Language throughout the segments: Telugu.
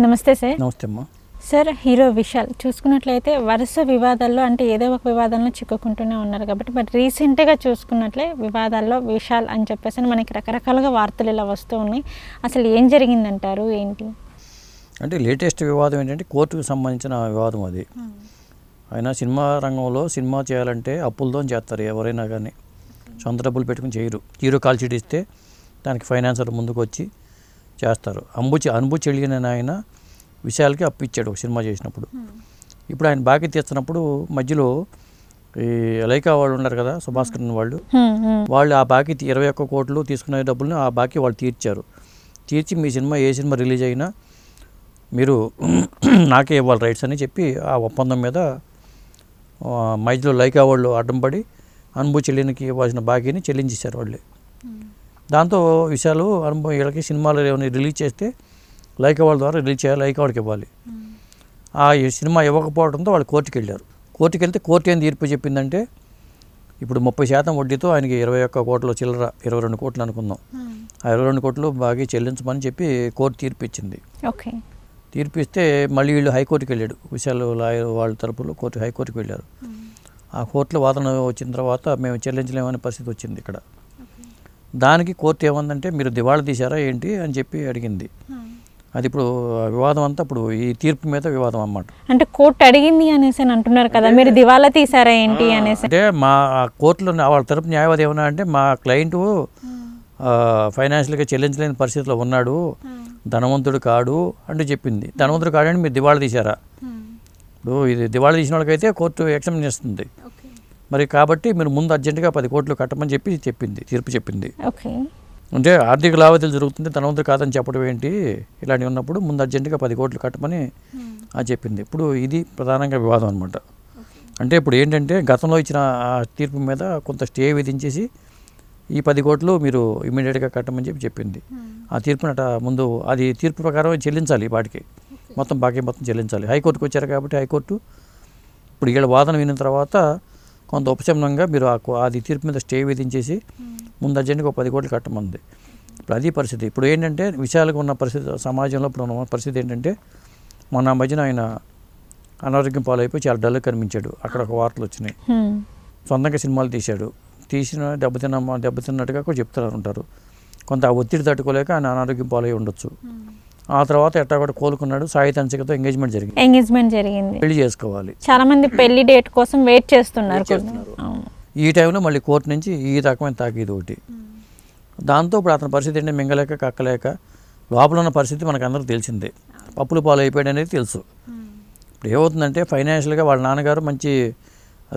నమస్తే సార్. నమస్తే అమ్మా. సార్ హీరో విశాల్ చూసుకున్నట్లయితే వరుస వివాదాల్లో అంటే ఏదో ఒక వివాదంలో చిక్కుకుంటూనే ఉన్నారు కాబట్టి మరి రీసెంట్గా చూసుకున్నట్లే వివాదాల్లో విశాల్ అని చెప్పేసి మనకి రకరకాలుగా వార్తలు ఇలా వస్తూ ఉన్నాయి. అసలు ఏం జరిగిందంటారు? ఏంటి? అంటే లేటెస్ట్ వివాదం ఏంటంటే కోర్టుకు సంబంధించిన వివాదం అది. ఆయన సినిమా రంగంలో సినిమా చేయాలంటే అప్పులతో చేస్తారు ఎవరైనా కానీ. సొంత డబ్బులు పెట్టుకుని చేయరు. హీరో కాల్ షీట్ ఇస్తే దానికి ఫైనాన్సర్ ముందుకు వచ్చి చేస్తారు. అంబు అనుభూ చెల్లిన ఆయన విషయాలకి అప్పు ఇచ్చాడు ఒక సినిమా చేసినప్పుడు. ఇప్పుడు ఆయన బాకీ తీస్తున్నప్పుడు మధ్యలో ఈ లైకా వాళ్ళు ఉన్నారు కదా సుభాస్కర్ వాళ్ళు. వాళ్ళు ఆ బాకీ ఇరవై ఒక్క కోట్లు తీసుకునే డబ్బుల్ని ఆ బాకీ వాళ్ళు తీర్చారు. తీర్చి మీ సినిమా ఏ సినిమా రిలీజ్ అయినా మీరు నాకే ఇవ్వాలి రైట్స్ అని చెప్పి ఆ ఒప్పందం మీద మధ్యలో లైకా వాళ్ళు అడ్డం పడి అనుభవ చెల్లినికి ఇవ్వాల్సిన బాకీని చెల్లించేశారు వాళ్ళు. దాంతో విషయాలు అనుభవం వీళ్ళకి సినిమాలు ఏమైనా రిలీజ్ చేస్తే లైకా వాళ్ళ ద్వారా రిలీజ్ చేయాలి లైకా వాడికి ఇవ్వాలి. ఆ ఈ సినిమా ఇవ్వకపోవడంతో వాళ్ళు కోర్టుకి వెళ్ళారు. కోర్టుకి వెళ్తే కోర్టు ఏం తీర్పు చెప్పిందంటే ఇప్పుడు ముప్పై శాతం వడ్డీతో ఆయనకి ఇరవై ఒక్క కోట్ల చిల్లర ఇరవై రెండు కోట్లు అనుకుందాం. ఆ. ఇరవై రెండు కోట్లు బాగా చెల్లించమని చెప్పి కోర్టు తీర్పు ఇచ్చింది. ఓకే. తీర్పు ఇస్తే మళ్ళీ వీళ్ళు హైకోర్టుకి వెళ్ళాడు. విశాల్ లాయర్ వాళ్ళ తరపులో కోర్టు హైకోర్టుకి వెళ్ళారు. ఆ కోర్టులో వాదన వచ్చిన తర్వాత మేము చెల్లించలేమనే పరిస్థితి వచ్చింది ఇక్కడ. దానికి కోర్టు ఏమందంటే మీరు దివాళా తీశారా ఏంటి? అని చెప్పి అడిగింది. అది ఇప్పుడు వివాదం అంతా ఇప్పుడు ఈ తీర్పు మీద వివాదం అన్నమాట. అంటే కోర్టు అడిగింది అనేసి అని అంటున్నారు కదా మీరు దివాలా తీసారా ఏంటి? అనేసి. అంటే మా కోర్టులో వాళ్ళ తరపు న్యాయవాది ఏమన్నా అంటే మా క్లయింట్ ఫైనాన్షియల్గా చెల్లించలేని పరిస్థితిలో ఉన్నాడు ధనవంతుడు కాడు అంటూ చెప్పింది. ధనవంతుడు కాడని మీరు దివాళా తీశారా? ఇప్పుడు ఇది దివాళా తీసిన వాళ్ళకైతే కోర్టు ఎక్సెప్ట్ చేస్తుంది. మరి కాబట్టి మీరు ముందు అర్జెంటుగా పది కోట్లు కట్టమని చెప్పి చెప్పింది తీర్పు చెప్పింది. అంటే ఆర్థిక లావాదేవీలు జరుగుతుంది ధనవంతుడు కాదని చెప్పడం ఏంటి? ఇలాంటివి ఉన్నప్పుడు ముందు అర్జెంటుగా పది కోట్లు కట్టమని అది చెప్పింది. ఇప్పుడు ఇది ప్రధానంగా వివాదం అనమాట అంటే ఇప్పుడు ఏంటంటే గతంలో ఇచ్చిన ఆ తీర్పు మీద కొంత స్టే విధించేసి ఈ పది కోట్లు మీరు ఇమీడియట్గా కట్టమని చెప్పి చెప్పింది. ఆ తీర్పునట ముందు అది తీర్పు ప్రకారం చెల్లించాలి వాటికి. మొత్తం బాకీ మొత్తం చెల్లించాలి. హైకోర్టుకు వచ్చారు కాబట్టి హైకోర్టు. ఇప్పుడు వీళ్ళ వాదన విన్న తర్వాత కొంత ఉపశమనంగా మీరు అది తీర్పు మీద స్టే విధించేసి ముందు అర్జెంట్గా ఒక పది కోట్లు కట్టమంది. ఇప్పుడు అది పరిస్థితి. ఇప్పుడు ఏంటంటే విషయాలకు ఉన్న పరిస్థితి సమాజంలో ఇప్పుడు ఉన్న పరిస్థితి ఏంటంటే మొన్న మధ్యన ఆయన అనారోగ్యం పాలైపోయి చాలా డల్ కనిపించాడు. అక్కడ ఒక వార్తలు వచ్చినాయి. హ్మ్. సొంతంగా సినిమాలు తీశాడు. తీసిన దెబ్బతిన్న దెబ్బతిన్నట్టుగా కూడా చెప్తారు ఉంటారు కొంత ఆ ఒత్తిడి తట్టుకోలేక ఆయన అనారోగ్యం పాలై ఉండొచ్చు. ఆ తర్వాత ఎట్టా కూడా కోలుకున్నాడు. సాయి తంచికతో ఎంగేజ్మెంట్ జరిగింది. ఎంగేజ్మెంట్ జరిగింది. పెళ్ళి చేసుకోవాలి. చాలా మంది పెళ్ళి డేట్ కోసం వెయిట్ చేస్తున్నారు ఈ టైంలో మళ్ళీ కోర్టు నుంచి ఈ రకమైన తాకీదు ఒకటి. దాంతో ఇప్పుడు అతని పరిస్థితి ఏంటంటే మింగలేక కక్కలేక లోపల ఉన్న పరిస్థితి మనకు అందరికీ తెలిసిందే. పప్పులు పాలు అయిపోయాడు అనేది తెలుసు. ఇప్పుడు ఏమవుతుందంటే ఫైనాన్షియల్గా వాళ్ళ నాన్నగారు మంచి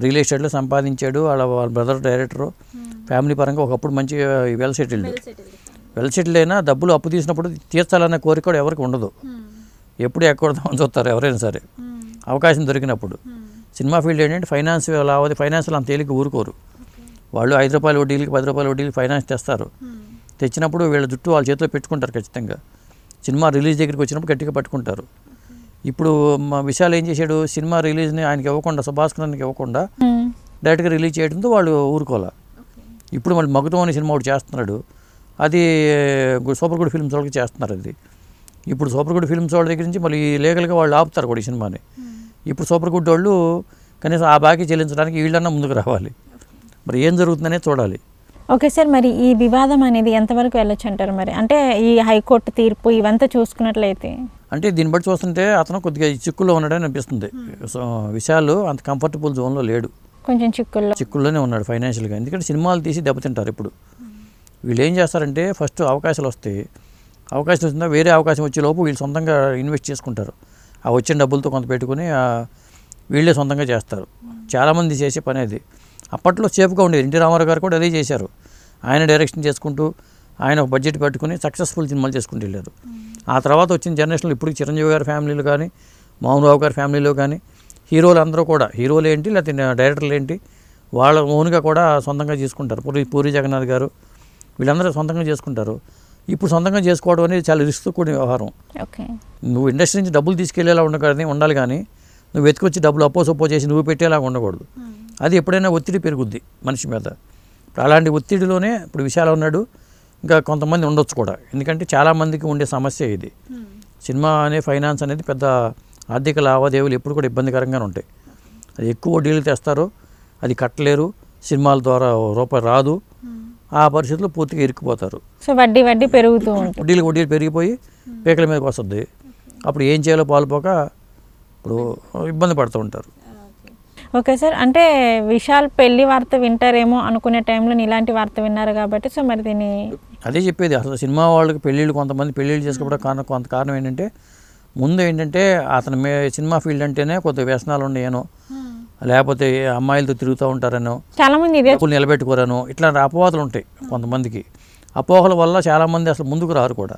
రియల్ ఎస్టేట్లో సంపాదించాడు. వాళ్ళ వాళ్ళ బ్రదర్ డైరెక్టరు. ఫ్యామిలీ పరంగా ఒకప్పుడు మంచి వెల్ సెటిల్డ్. వెల్ సెటిల్డ్ అయినా డబ్బులు అప్పు తీసినప్పుడు తీర్చాలనే కోరిక కూడా ఎవరికి ఉండదు. ఎప్పుడు ఎక్కడదామని చూస్తారు ఎవరైనా సరే. అవకాశం దొరికినప్పుడు. సినిమా ఫీల్డ్ ఏంటంటే ఫైనాన్స్ లావది ఫైనాన్స్లో అంత తేలిక ఊరుకోరు. వాళ్ళు ఐదు రూపాయల వడ్డీలకి పది రూపాయల వడ్డీలకి ఫైనాన్స్ తెస్తారు. తెచ్చినప్పుడు వీళ్ళ జుట్టు వాళ్ళ చేతిలో పెట్టుకుంటారు ఖచ్చితంగా. సినిమా రిలీజ్ దగ్గరికి వచ్చినప్పుడు గట్టిగా పట్టుకుంటారు. ఇప్పుడు మా విశాల్ ఏం చేశాడు? సినిమా రిలీజ్ని ఆయనకి ఇవ్వకుండా సుభాస్కరానికి ఇవ్వకుండా. డైరెక్ట్గా రిలీజ్ చేయడంతో వాళ్ళు ఊరుకోలే ఇప్పుడు మళ్ళీ మగతం అనే సినిమా ఒకటి చేస్తున్నాడు. అది సూపర్ గుడ్ ఫిల్మ్స్ వాళ్ళకి చేస్తున్నారు అది. ఇప్పుడు సూపర్ గుడ్ ఫిల్మ్స్ వాళ్ళ దగ్గర నుంచి మళ్ళీ లీగల్గా వాళ్ళు ఆపుతారు కూడా ఈ సినిమాని. ఇప్పుడు సూపర్ గుడ్ వాళ్ళు కనీసం ఆ బాకీ చెల్లించడానికి వీళ్ళన్నా ముందుకు రావాలి. మరి ఏం జరుగుతుందనే చూడాలి. ఓకే సార్ మరి ఈ వివాదం అనేది ఎంతవరకు వెళ్ళొచ్చు అంటారు మరి? అంటే ఈ హైకోర్టు తీర్పు ఇవంతా చూసుకున్నట్లయితే? అంటే దీన్ని బట్టి చూస్తుంటే అతను కొద్దిగా చిక్కుల్లో ఉన్నాడని అనిపిస్తుంది. సో విశాల్ అంత కంఫర్టబుల్ జోన్లో లేడు. కొంచెం చిక్కుల్లో. చిక్కుల్లోనే ఉన్నాడు ఫైనాన్షియల్గా. ఎందుకంటే సినిమాలు తీసి దెబ్బతింటారు ఇప్పుడు. వీళ్ళు ఏం చేస్తారంటే ఫస్ట్ అవకాశాలు వస్తాయి. అవకాశం వచ్చిందా వేరే అవకాశం వచ్చే లోపు వీళ్ళు సొంతంగా ఇన్వెస్ట్ చేసుకుంటారు. ఆ వచ్చిన డబ్బులతో కొంత పెట్టుకుని వీళ్ళే సొంతంగా చేస్తారు. చాలామంది చేసే పని అది. అప్పట్లో సేఫ్గా ఉండేది. ఎన్టీ రామారావు గారు కూడా అదే చేశారు. ఆయన డైరెక్షన్ చేసుకుంటూ ఆయన ఒక బడ్జెట్ పెట్టుకుని సక్సెస్ఫుల్ సినిమాలు చేసుకుంటూ వెళ్ళారు. ఆ తర్వాత వచ్చిన జనరేషన్లో ఇప్పుడు చిరంజీవి గారి ఫ్యామిలీలో కానీ మోహన్ రావు గారి ఫ్యామిలీలో కానీ హీరోలు అందరూ కూడా హీరోలు ఏంటి లేకపోతే డైరెక్టర్లు ఏంటి వాళ్ళ ఓన్గా కూడా సొంతంగా తీసుకుంటారు పూరి పూరి జగన్నాథ్ గారు వీళ్ళందరూ సొంతంగా చేసుకుంటారు. ఇప్పుడు సొంతంగా చేసుకోవడం అనేది చాలా రిస్క్ కూడిన వ్యవహారం. ఓకే. నువ్వు ఇండస్ట్రీ నుంచి డబ్బులు తీసుకెళ్ళేలా ఉండకూడదు ఉండాలి కానీ నువ్వు వెతికొచ్చి డబ్బులు అప్పో సొప్పో చేసి నువ్వు పెట్టేలాగా ఉండకూడదు. అది ఎప్పుడైనా ఒత్తిడి పెరుగుద్ది మనిషి మీద. ఇప్పుడు అలాంటి ఒత్తిడిలోనే ఇప్పుడు విశాల ఉన్నాడు ఇంకా కొంతమంది ఉండొచ్చు కూడా. ఎందుకంటే చాలామందికి ఉండే సమస్య ఇది. సినిమా అనే ఫైనాన్స్ అనేది పెద్ద ఆర్థిక లావాదేవీలు ఎప్పుడు కూడా ఇబ్బందికరంగానే ఉంటాయి. అది ఎక్కువ వడ్డీలు తెస్తారు అది కట్టలేరు సినిమాల ద్వారా రూపాయి రాదు. ఆ పరిస్థితుల్లో పూర్తిగా ఇరుక్కుపోతారు సో వడ్డీ వడ్డీ పెరుగుతూ ఉంటుంది. వడ్డీలు వడ్డీలు పెరిగిపోయి పీకల మీదకి వస్తుంది. అప్పుడు ఏం చేయాలో పాలుపోక ఇప్పుడు ఇబ్బంది పడుతూ ఉంటారు. ఓకే సార్ అంటే విశాల్ పెళ్ళి వార్త వింటారేమో అనుకునే టైంలో ఇలాంటి వార్త విన్నారు కాబట్టి సో మరి దీన్ని అదే చెప్పేది అసలు సినిమా వాళ్ళకి పెళ్ళిళ్ళు కొంతమంది పెళ్ళిళ్ళు చేసుకోవడం కారణం కొంత కారణం ఏంటంటే ముందు ఏంటంటే అతని మే సినిమా ఫీల్డ్ అంటేనే కొద్ది వ్యసనాలు ఉన్నాయనో లేకపోతే అమ్మాయిలతో తిరుగుతూ ఉంటారనో చాలా మంది ఇదే డబ్బులు నిలబెట్టుకోరను ఇట్లాంటి అపవాదులు ఉంటాయి కొంతమందికి. అపోహల వల్ల చాలామంది అసలు ముందుకు రారు కూడా.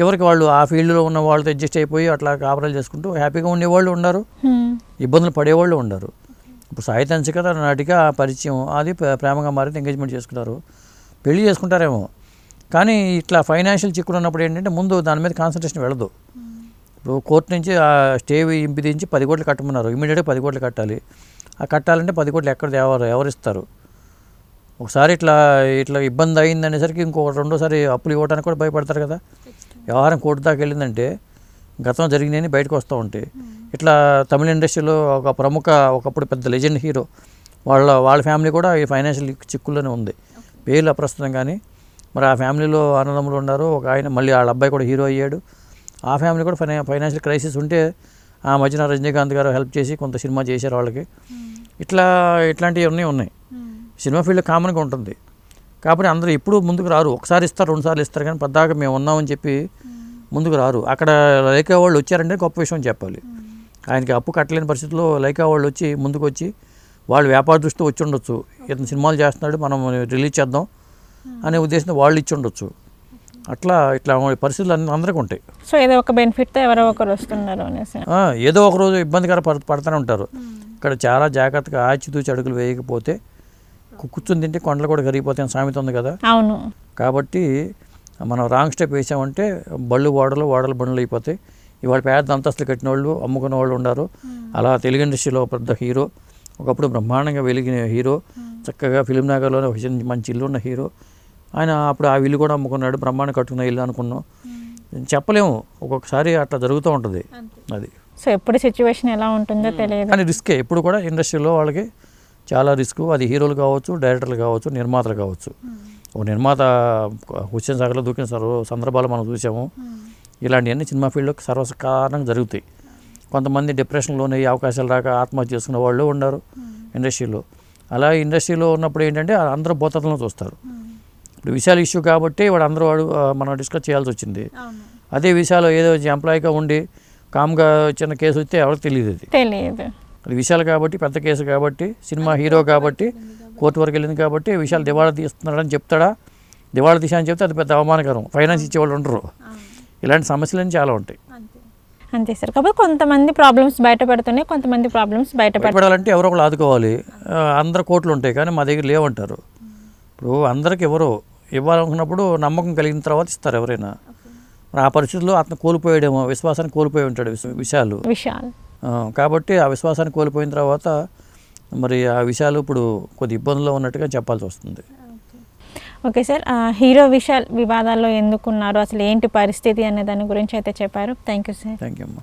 చివరికి వాళ్ళు ఆ ఫీల్డ్లో ఉన్న వాళ్ళతో అడ్జస్ట్ అయిపోయి అట్లా కాపురాలు చేసుకుంటూ హ్యాపీగా ఉండేవాళ్ళు ఉన్నారు హ్మ్. ఇబ్బందులు పడేవాళ్ళు ఉండరు. ఇప్పుడు సాహిత్యాంశ కదా నాటిగా పరిచయం అది ప్ర- ప్రేమగా మారింది ఎంగేజ్మెంట్ చేసుకున్నారు పెళ్ళి చేసుకుంటారేమో. కానీ ఇట్లా ఫైనాన్షియల్ చిక్కులు ఉన్నప్పుడు ఏంటంటే ముందు దాని మీద కాన్సన్ట్రేషన్ వెళ్ళదు. ఇప్పుడు కోర్టు నుంచి ఆ స్టే ఇంపిదించి పది కోట్లు కట్టమన్నారు. ఇమీడియట్గా పది కోట్లు కట్టాలి. ఆ కట్టాలంటే పది కోట్లు ఎక్కడ ఎవరు ఎవరిస్తారు ఒకసారి ఇట్లా ఇట్లా ఇబ్బంది అయిందనేసరికి ఇంకో రెండోసారి అప్పులు ఇవ్వడానికి కూడా భయపడతారు కదా. వ్యవహారం కోర్టు దాకా వెళ్ళిందంటే గతం జరిగినాయని బయటకు వస్తూ ఉంటాయి. ఇట్లా తమిళ ఇండస్ట్రీలో ఒక ప్రముఖ ఒకప్పుడు పెద్ద లెజెండ్ హీరో వాళ్ళ వాళ్ళ ఫ్యామిలీ కూడా ఈ ఫైనాన్షియల్ చిక్కుల్లోనే ఉంది. పేర్లు అప్రస్తుతం కానీ మరి ఆ ఫ్యామిలీలో అన్నదమ్ములు ఉన్నారు. ఒక ఆయన మళ్ళీ వాళ్ళ అబ్బాయి కూడా హీరో అయ్యాడు. ఆ ఫ్యామిలీ కూడా ఫైనా ఫైనాన్షియల్ క్రైసిస్ ఉంటే ఆ మధ్యన రజనీకాంత్ గారు హెల్ప్ చేసి కొంత సినిమా చేశారు వాళ్ళకి. ఇట్లా ఇట్లాంటివి అన్నీ ఉన్నాయి. సినిమా ఫీల్డ్ కామన్గా ఉంటుంది. కాబట్టి అందరూ ఎప్పుడు ముందుకు రారు. ఒకసారి ఇస్తారు రెండు సార్లు ఇస్తారు కానీ పద్దాక మేము ఉన్నామని చెప్పి ముందుకు రారు. అక్కడ లైకా వాళ్ళు వచ్చారంటే గొప్ప విషయం చెప్పాలి. ఆయనకి అప్పు కట్టలేని పరిస్థితుల్లో లైకా వాళ్ళు వచ్చి ముందుకు వచ్చి వాళ్ళు వ్యాపార దృష్టి వచ్చి ఉండొచ్చు. ఇతను సినిమాలు చేస్తున్నాడు మనం రిలీజ్ చేద్దాం అనే ఉద్దేశంతో వాళ్ళు ఇచ్చి ఉండొచ్చు. అట్లా ఇట్లా పరిస్థితులు అన్ని అందరికీ ఉంటాయి. సో ఏదో ఒక బెనిఫిట్తో ఎవరో ఒకరు వస్తున్నారు అనేసి. ఏదో ఒక రోజు ఇబ్బందికర పడ పడుతూనే ఉంటారు. ఇక్కడ చాలా జాగ్రత్తగా ఆచితూచి అడుగులు వేయకపోతే కూర్చుని తింటే కొండలు కూడా కరిగిపోతాయి అని సామెత ఉంది కదా. అవును. కాబట్టి మనం రాంగ్ స్టెప్ వేసామంటే బళ్ళు ఓడలు ఓడలు బండ్లు అయిపోతాయి. ఇవాళ పెద్ద అంతస్తులు కట్టిన వాళ్ళు అమ్ముకున్న వాళ్ళు ఉన్నారు. అలా తెలుగు ఇండస్ట్రీలో పెద్ద హీరో ఒకప్పుడు బ్రహ్మాండంగా వెలిగిన హీరో చక్కగా ఫిలిం నగర్లోనే ఒక మంచి ఇల్లు ఉన్న హీరో ఆయన అప్పుడు ఆ ఇల్లు కూడా అమ్ముకున్నాడు బ్రహ్మాండం కట్టుకున్న ఇల్లు అనుకున్నాం. చెప్పలేము ఒక్కొక్కసారి అట్లా జరుగుతూ ఉంటుంది. అది. సో ఎప్పుడు సిచ్యువేషన్ ఎలా ఉంటుందో తెలియదు. కానీ రిస్కే ఎప్పుడు కూడా ఇండస్ట్రీలో వాళ్ళకి చాలా రిస్క్. అది హీరోలు కావచ్చు డైరెక్టర్లు కావచ్చు నిర్మాతలు కావచ్చు. ఒక నిర్మాత హుస్సేన్ సాగర్లో దూకిన సర్వ సందర్భాలు మనం చూసాము. ఇలాంటివన్నీ సినిమా ఫీల్డ్లో సర్వసాధారణంగా జరుగుతాయి. కొంతమంది డిప్రెషన్లోనే అవకాశాలు రాక ఆత్మహత్య చేసుకున్న వాళ్ళు ఉన్నారు ఇండస్ట్రీలో. అలా ఇండస్ట్రీలో ఉన్నప్పుడు ఏంటంటే అందరూ భూతత్వంలో చూస్తారు. ఇప్పుడు విశాల ఇష్యూ కాబట్టి వాడు అందరూ వాడు మనం డిస్కస్ చేయాల్సి వచ్చింది. అదే విషయాలు ఏదో ఎంప్లాయీగా ఉండి కామ్గా చిన్న కేసు వస్తే ఎవరికి తెలియదు అది. తెలియదు. అది విశాల్ కాబట్టి పెద్ద కేసు కాబట్టి సినిమా హీరో కాబట్టి కోర్టు వరకు వెళ్ళింది కాబట్టి విశాల్ దివాళా తీస్తున్నాడని చెప్తాడా? దివాళా తీసా అని చెప్తే అది పెద్ద అవమానకరం. ఫైనాన్స్ ఇచ్చేవాళ్ళు ఉండరు. ఇలాంటి సమస్యలన్నీ చాలా ఉంటాయి. అంతే. సార్. కాబట్టి కొంతమంది ప్రాబ్లమ్స్ బయటపడుతున్నాయి కొంతమంది ప్రాబ్లమ్స్ బయటపడ భయపడాలంటే ఎవరో ఒకరు ఆదుకోవాలి. అందరు కోట్లు ఉంటాయి కానీ మా దగ్గర లేవంటారు. ఇప్పుడు అందరికి ఎవరో ఇవ్వాలనుకున్నప్పుడు నమ్మకం కలిగిన తర్వాత ఇస్తారు ఎవరైనా. ఆ పరిస్థితుల్లో అతను కోల్పోయాడేమో విశ్వాసాన్ని కోల్పోయి ఉంటాడు విశ- విశాలు. విశాల్. కాబట్టి ఆ విశ్వాసాన్ని కోల్పోయిన తర్వాత మరి ఆ విషయాలు ఇప్పుడు కొద్ది ఇబ్బందుల్లో ఉన్నట్టుగా చెప్పాల్సి వస్తుంది. ఓకే. సార్ హీరో విశాల్ వివాదాల్లో ఎందుకున్నారు? అసలు ఏంటి పరిస్థితి అనే దాని గురించి అయితే చెప్పారు. Thank you sir. Thank you అమ్మా.